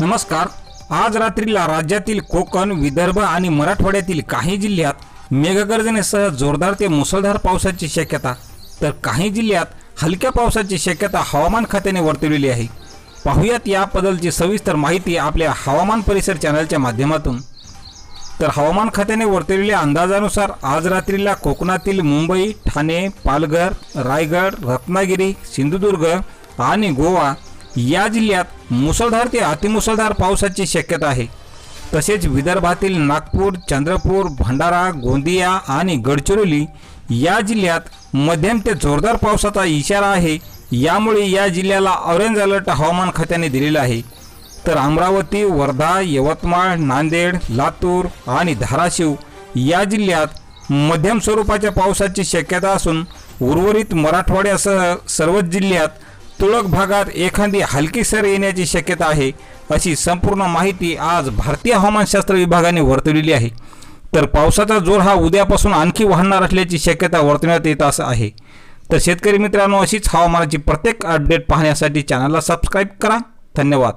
नमस्कार. आज रात्रीला राज्यातील कोकण विदर्भ आणि मराठवाड्यातील काही जिल्ह्यात मेघगर्जनेसह जोरदार ते मुसळधार पावसाची शक्यता. तर काही जिल्ह्यात हलक्या पावसाची शक्यता हवामान खात्याने वर्तवलेली आहे. पाहुयात याबद्दलची सविस्तर माहिती आपल्या हवामान परिसर चॅनलच्या माध्यमातून. तर हवामान खात्याने वर्तवलेल्या अंदाजानुसार आज रात्रीला कोकणातील मुंबई ठाणे पालघर रायगड रत्नागिरी सिंधुदुर्ग आणि गोवा या जिल्ह्यात मुसळधार ते अतिमुसळधार पावसाची शक्यता आहे. तसेच विदर्भातील नागपूर चंद्रपूर भंडारा गोंदिया आणि गडचिरोली या जिल्ह्यात मध्यम ते जोरदार पावसाचा इशारा आहे. यामुळे या जिल्ह्याला ऑरेंज अलर्ट हवामान खात्याने दिलेला आहे. तर अमरावती वर्धा यवतमाळ नांदेड लातूर आणि धाराशिव या जिल्ह्यात मध्यम स्वरूपाच्या पावसाची शक्यता असून उर्वरित मराठवाड्यासह सर्वच जिल्ह्यात तुरळक भागात एखादी हलकी सर येण्याची शक्यता आहे अशी संपूर्ण माहिती आज भारतीय हवामानशास्त्र विभागाने वर्तवलेली आहे. तर पावसाचा जोर हा उद्यापासून आणखी वाढणार असल्याची शक्यता वर्तवण्यात येत असं आहे. तर शेतकरी मित्रांनो अशीच हवामानाची प्रत्येक अपडेट पाहण्यासाठी चॅनलला सबस्क्राईब करा. धन्यवाद.